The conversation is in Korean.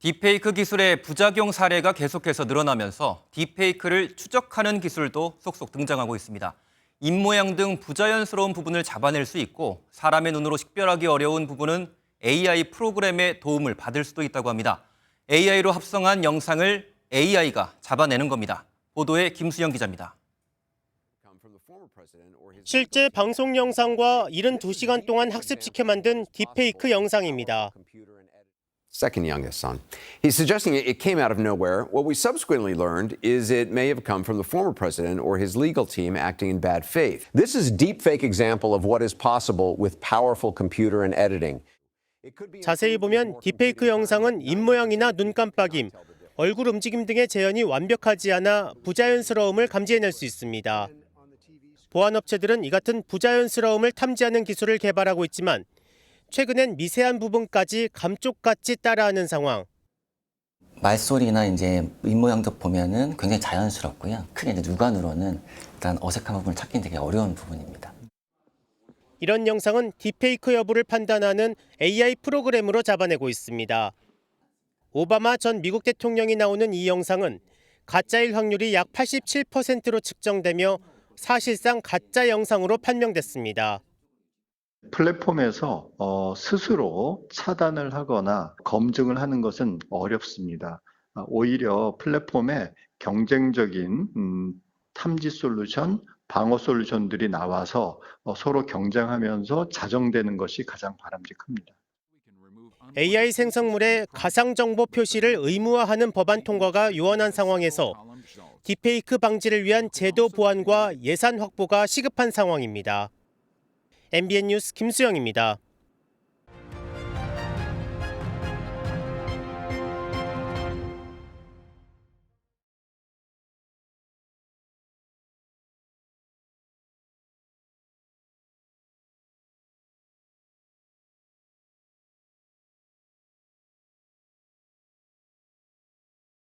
딥페이크 기술의 부작용 사례가 계속해서 늘어나면서 딥페이크를 추적하는 기술도 속속 등장하고 있습니다. 입모양 등 부자연스러운 부분을 잡아낼 수 있고 사람의 눈으로 식별하기 어려운 부분은 AI 프로그램의 도움을 받을 수도 있다고 합니다. AI로 합성한 영상을 AI가 잡아내는 겁니다. 보도에 김수영 기자입니다. 실제 방송 영상과 72시간 동안 학습시켜 만든 딥페이크 영상입니다. second youngest son. He's suggesting it it came out of nowhere. What we subsequently learned is it may have come from the former president or his legal team acting in bad faith. This is a deepfake example of what is possible with powerful computer and editing. 자세히 보면 딥페이크 영상은 입모양이나 눈 깜빡임, 얼굴 움직임 등의 재현이 완벽하지 않아 부자연스러움을 감지해낼 수 있습니다. 보안 업체들은 이 같은 부자연스러움을 탐지하는 기술을 개발하고 있지만 최근엔 미세한 부분까지 감쪽같이 따라하는 상황. 말소리나 이제 입모양도 보면은 굉장히 자연스럽고요. 크게 이제 육안으로는 일단 어색한 부분을 찾기는 되게 어려운 부분입니다. 이런 영상은 딥페이크 여부를 판단하는 AI 프로그램으로 잡아내고 있습니다. 오바마 전 미국 대통령이 나오는 이 영상은 가짜일 확률이 약 87%로 측정되며 사실상 가짜 영상으로 판명됐습니다. 플랫폼에서 어, 스스로 차단을 하거나 검증을 하는 것은 어렵습니다. 아, 오히려 플랫폼에 경쟁적인 음, 탐지 솔루션, 방어 솔루션들이 나와서 어, 서로 경쟁하면서 자정되는 것이 가장 바람직합니다. AI 생성물의 가상 정보 표시를 의무화하는 법안 통과가 요원한 상황에서 딥페이크 방지를 위한 제도 보완과 예산 확보가 시급한 상황입니다. MBN 뉴스 김수영입니다.